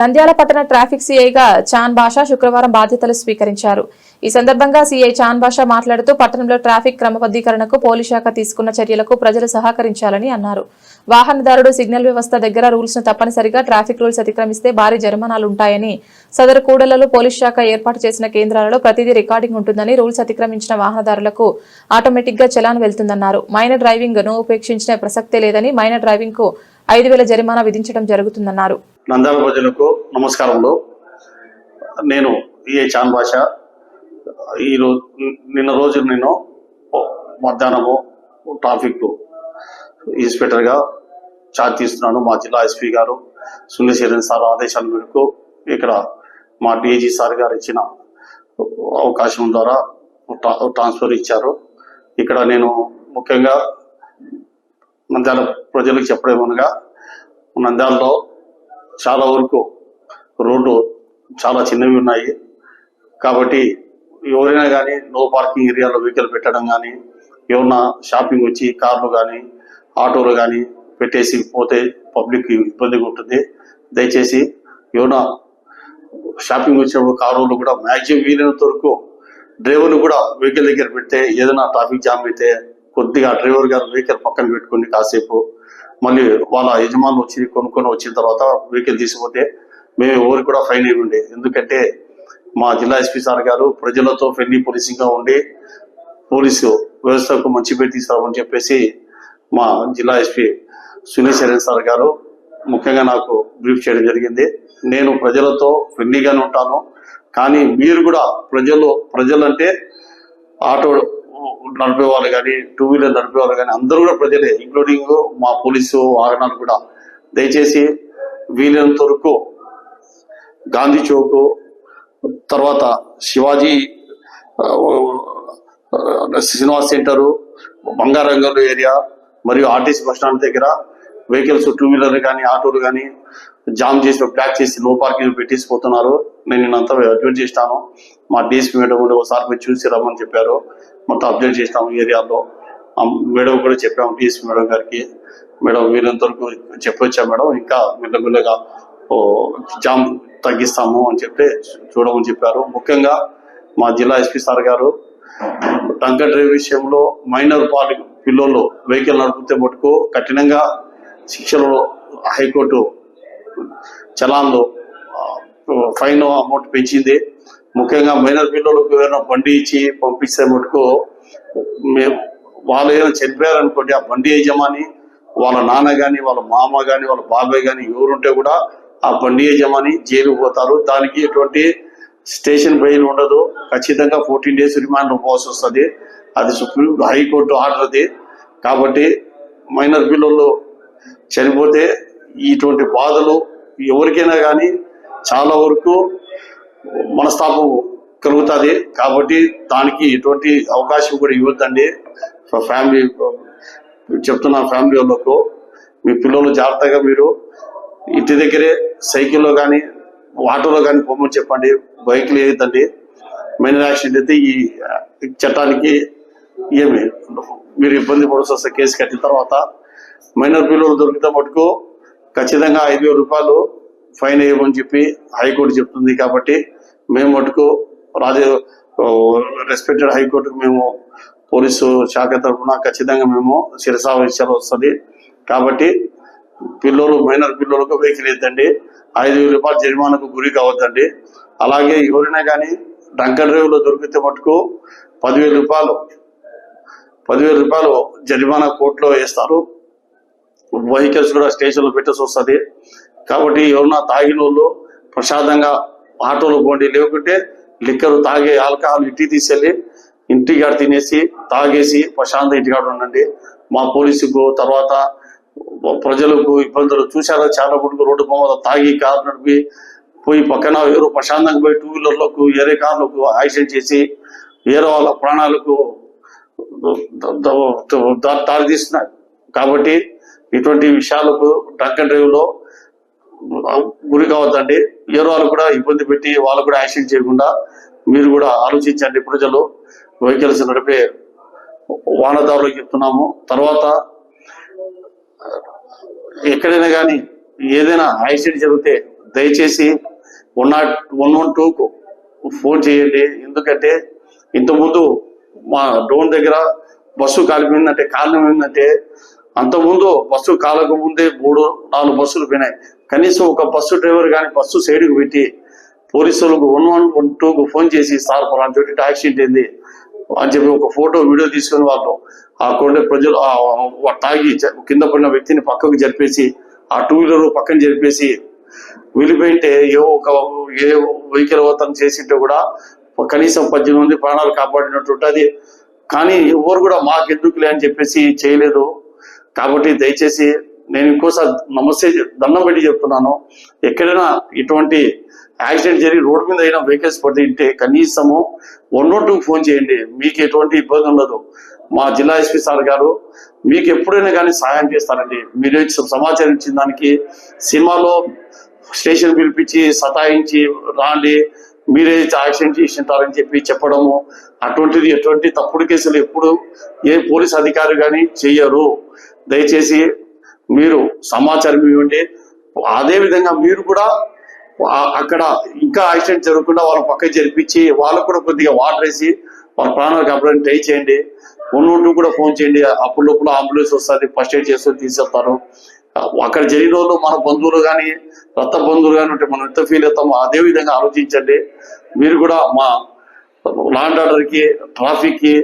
నంద్యాల పట్టణ ట్రాఫిక్ సీఐగా చాన్ బాషా శుక్రవారం బాధ్యతలు స్వీకరించారు. ఈ సందర్భంగా సీఐ చాన్ బాషా మాట్లాడుతూ పట్టణంలో ట్రాఫిక్ క్రమబద్దీకరణకు పోలీస్ శాఖ తీసుకున్న చర్యలకు ప్రజలు సహకరించాలని అన్నారు. వాహనదారుడు సిగ్నల్ వ్యవస్థ దగ్గర రూల్స్ను తప్పనిసరిగా ట్రాఫిక్ రూల్స్ అతిక్రమిస్తే భారీ జరిమానాలు ఉంటాయని సదరు కూడలలో పోలీస్ శాఖ ఏర్పాటు చేసిన కేంద్రాలలో ప్రతిదీ రికార్డింగ్ ఉంటుందని రూల్స్ అతిక్రమించిన వాహనదారులకు ఆటోమేటిక్గా చలాన్ వెళ్తుందన్నారు. మైనర్ డ్రైవింగ్ను ఉపేక్షించిన ప్రసక్తే లేదని మైనర్ డ్రైవింగ్కు ఐదు వేల జరిమానా విధించడం జరుగుతుందన్నారు. నంద్యాల ప్రజలకు నమస్కారములు. నేను ఏ చాన్ భాష. ఈ రోజు నిన్న రోజు నేను మధ్యాహ్నము ట్రాఫిక్ ఇన్స్పెక్టర్గా ఛార్జ్ తీస్తున్నాను. మా జిల్లా ఎస్పీ గారు సునీల్ సార్ ఆదేశాల మేరకు ఇక్కడ మా డిఐజీ సార్ గారు ఇచ్చిన అవకాశం ద్వారా ట్రా- ట్రాన్స్ఫర్ ఇచ్చారు. ఇక్కడ నేను ముఖ్యంగా నంద్యాల ప్రజలకు చెప్పడమనగా నంద్యాలలో చాలా వరకు రోడ్లు చాలా చిన్నవి ఉన్నాయి. కాబట్టి ఎవరైనా కానీ నో పార్కింగ్ ఏరియాలో వెహికల్ పెట్టడం కానీ ఏమన్నా షాపింగ్ వచ్చి కార్లు కానీ ఆటోలు కానీ పెట్టేసి పోతే పబ్లిక్ ఇబ్బందిగా ఉంటుంది. దయచేసి ఏమన్నా షాపింగ్ వచ్చినప్పుడు కారులు కూడా మ్యాక్సిమం వీలైనంత వరకు డ్రైవర్లు కూడా వెహికల్ దగ్గర పెడితే ఏదైనా ట్రాఫిక్ జామ్ అయితే కొద్దిగా డ్రైవర్ గారు వెహికల్ పక్కన పెట్టుకుని కాసేపు మళ్ళీ వాళ్ళ యజమానులు వచ్చి కొనుక్కొని వచ్చిన తర్వాత వెహికల్ తీసిపోతే మేము ఎవరికి కూడా ఫైన్ ఇవ్వండి. ఎందుకంటే మా జిల్లా ఎస్పీ సార్ గారు ప్రజలతో ఫ్రెండ్లీ పోలీసింగ్గా ఉండి పోలీసు వ్యవస్థకు మంచి పేరు తీసుకురామని చెప్పేసి మా జిల్లా ఎస్పీ సునీల్ శరణ్ సార్ గారు ముఖ్యంగా నాకు బ్రీఫ్ చేయడం జరిగింది. నేను ప్రజలతో ఫ్రెండ్లీగానే ఉంటాను. కానీ మీరు కూడా ప్రజలు ప్రజలంటే ఆటో నడిపే వాళ్ళు కానీ టూ వీలర్ నడిపే వాళ్ళు కానీ అందరూ కూడా ప్రజలే ఇంక్లూడింగ్ మా పోలీసు వాహనాలు కూడా. దయచేసి వీలైనంత వరకు గాంధీ చౌక్ తర్వాత శివాజీ శ్రీనివాస్ సెంటరు బంగారంగల్ ఏరియా మరియు ఆర్టీసీ బస్ స్టాండ్ దగ్గర వెహికల్స్ టూ వీలర్ కానీ ఆటోలు కానీ జామ్ చేసి బ్లాక్ చేసి నో పార్కింగ్ పెట్టేసి పోతున్నారు నేను నిన్నంతా అప్డేట్ చేస్తాను. మా డిఎస్పీ మేడం కూడా ఒకసారి మీరు చూసి రమ్మని చెప్పారు. మొత్తం అప్డేట్ చేస్తాము ఏరియాలో. మేడం కూడా చెప్పాము డిఎస్పీ మేడం గారికి. మేడం వీరంతవరకు చెప్పొచ్చా మేడం? ఇంకా మెల్లమెల్లగా జామ్ తగ్గిస్తాము అని చెప్పి చూడమని చెప్పారు. ముఖ్యంగా మా జిల్లా ఎస్పీ సార్ గారు డంకర్ డ్రైవ్ విషయంలో మైనర్ పాలి పిల్లలు వెహికల్ నడిపితే మటుకు కఠినంగా శిక్షలో హైకోర్టు చలాన్లో ఫైన్ అమౌంట్ పెంచింది. ముఖ్యంగా మైనర్ పిల్లలకు ఏదైనా బండి ఇచ్చి పంపిస్తే మటుకు మేము వాళ్ళు ఏమైనా చనిపోయారనుకోండి ఆ బండి యజమాని వాళ్ళ నాన్న కానీ వాళ్ళ మామ కానీ వాళ్ళ బాబాయ్ కానీ ఎవరుంటే కూడా ఆ బండి యజమాని జైలు పోతారు. దానికి ఎటువంటి స్టేషన్ బెయిల్ ఉండదు. ఖచ్చితంగా ఫోర్టీన్ డేస్ రిమాండ్ పోవాల్సి వస్తుంది. అది సుప్రీం హైకోర్టు ఆర్డర్ అది కాబట్టి మైనర్ పిల్లలు చనిపోతే ఇటువంటి బాధలు ఎవరికైనా కానీ చాలా వరకు మనస్తాపం కలుగుతుంది. కాబట్టి దానికి ఎటువంటి అవకాశం కూడా ఇవ్వద్దండి. ఫ్యామిలీ చెప్తున్నా ఫ్యామిలీ వాళ్ళకు మీ పిల్లలు జాగ్రత్తగా మీరు ఇంటి దగ్గరే సైకిల్లో కానీ ఆటోలో కానీ పొమ్మని చెప్పండి. బైక్లు వేయద్దండి. మైనర్ యాక్సిడెంట్ అయితే ఈ చట్టానికి ఏమి మీరు ఇబ్బంది పడాల్సి వస్తే కేసు కట్టిన తర్వాత మైనర్ పిల్లలు దొరికితే మటుకు ఖచ్చితంగా ఐదు వేల రూపాయలు ఫైన్ వేయమని చెప్పి హైకోర్టు చెప్తుంది కాబట్టి మేము మటుకు రాజే రెస్పెక్టెడ్ హైకోర్టుకు మేము పోలీసు శాఖ తరఫున ఖచ్చితంగా మేము శిరసా విషయాలు వస్తుంది. కాబట్టి పిల్లలు మైనర్ పిల్లలకు వెహికల్ ఇద్దండి ఐదు వేల రూపాయల జరిమానాకు గురి కావద్దండి. అలాగే ఎవరైనా కానీ డంకర్ డ్రైవ్లో దొరికితే మటుకు పదివేల రూపాయలు పదివేల రూపాయలు జరిమానా కోర్టులో వేస్తారు. వెహికల్స్ కూడా స్టేషన్లో పెట్టాల్సి వస్తుంది. కాబట్టి ఎవరన్నా తాగిన వాళ్ళు ప్రశాంతంగా ఆటోలో పోండి లేకుంటే లిక్కర్ తాగే ఆల్కహాల్ ఇంటికి తీసుకెళ్ళి ఇంటికాడ తినేసి తాగేసి ప్రశాంత ఇంటికాడ ఉండండి. మా పోలీసుకు తర్వాత ప్రజలకు ఇబ్బందులు చూసారా చాలా మటుకు రోడ్డు బొమ్మ తాగి కారు నడిపి పోయి పక్కన ఎవరు ప్రశాంతంగా పోయి టూ వీలర్లకు వేరే కార్లకు యాక్సిడెంట్ చేసి వేరే వాళ్ళ ప్రాణాలకు దారి తీస్తున్నారు. కాబట్టి ఇటువంటి విషయాలకు డ్రంక్ అండ్ డ్రైవ్లో గురి కావద్దండి. వేరే వాళ్ళు కూడా ఇబ్బంది పెట్టి వాళ్ళు కూడా యాక్సిడెంట్ చేయకుండా మీరు కూడా ఆలోచించండి ప్రజలు. వెహికల్స్ నడిపే వాహనదారులకు చెప్తున్నాము. తర్వాత ఎక్కడైనా కానీ ఏదైనా యాక్సిడెంట్ జరిగితే దయచేసి వన్ నాట్ వన్ వన్ టూకు ఫోన్ చేయండి. ఎందుకంటే ఇంతకుముందు మా డోన్ దగ్గర బస్సు కాలిపోయిందంటే కారణం ఏంటంటే అంతకుముందు బస్సు కాలకు ముందే మూడు నాలుగు బస్సులు పోయినాయి. కనీసం ఒక బస్సు డ్రైవర్ కానీ బస్సు సైడ్కి పెట్టి పోలీసులకు వన్ వన్ వన్ టూకు ఫోన్ చేసి సార్ పలానా చోటి యాక్సిడెంట్ అయింది. అని చెప్పి ఒక ఫోటో వీడియో తీసుకుని వాళ్ళు ఆ కొండ ప్రజలు తాగి కింద పడిన వ్యక్తిని పక్కకు జరిపేసి ఆ టూ వీలర్ పక్కన జరిపేసి వెళ్ళిపోయింటే ఏ ఒక ఏ వెహికల్ ఓతను చేసింటే కూడా కనీసం పద్దెనిమిది మంది ప్రాణాలు కాపాడినట్టు ఉంటుంది. కానీ ఎవరు కూడా మాకెందుకులే అని చెప్పేసి చేయలేదు. కాబట్టి దయచేసి నేను ఇంకోసారి నమస్తే దండం పెట్టి చెప్తున్నాను. ఎక్కడైనా ఇటువంటి యాక్సిడెంట్ జరిగి రోడ్డు మీద అయినా వెహికల్స్ పడితే కనీసము వన్ టూ ఫోన్ చేయండి. మీకు ఎటువంటి ఇబ్బంది ఉండదు. మా జిల్లా ఎస్పీ సార్ గారు మీకు ఎప్పుడైనా కానీ సహాయం చేస్తారండి. మీరు ఇచ్చిన సమాచారం ఇచ్చిన దానికి సినిమాలో స్టేషన్ పిలిపించి సతాయించి రాండి. మీరే యాక్సిడెంట్ చేసింటారని చెప్పి చెప్పడము అటువంటిది ఎటువంటి తప్పుడు కేసులు ఎప్పుడు ఏ పోలీస్ అధికారి కానీ చెయ్యరు దయచేసి మీరు సమాచారం ఇవ్వండి. అదే విధంగా మీరు కూడా అక్కడ ఇంకా యాక్సిడెంట్ జరగకుండా వాళ్ళ పక్కకి జరిపించి వాళ్ళకు కూడా కొద్దిగా వాటర్ వేసి వాళ్ళ ప్రాణాలు కాపాడని ట్రై చేయండి. ఉన్నోళ్ళు కూడా ఫోన్ చేయండి. అప్పుడు లోపల అంబులెన్స్ వస్తుంది ఫస్ట్ ఎయిడ్ చేసుకొని తీసుకెళ్తారు అక్కడ జరిగిన వాళ్ళు మన బంధువులు కానీ రక్త బంధువులు కానీ ఉంటే మనం ఎంత ఫీల్ అవుతామో అదే విధంగా ఆలోచించండి. మీరు కూడా మా లాండ్ ఆర్డర్కి ట్రాఫిక్కి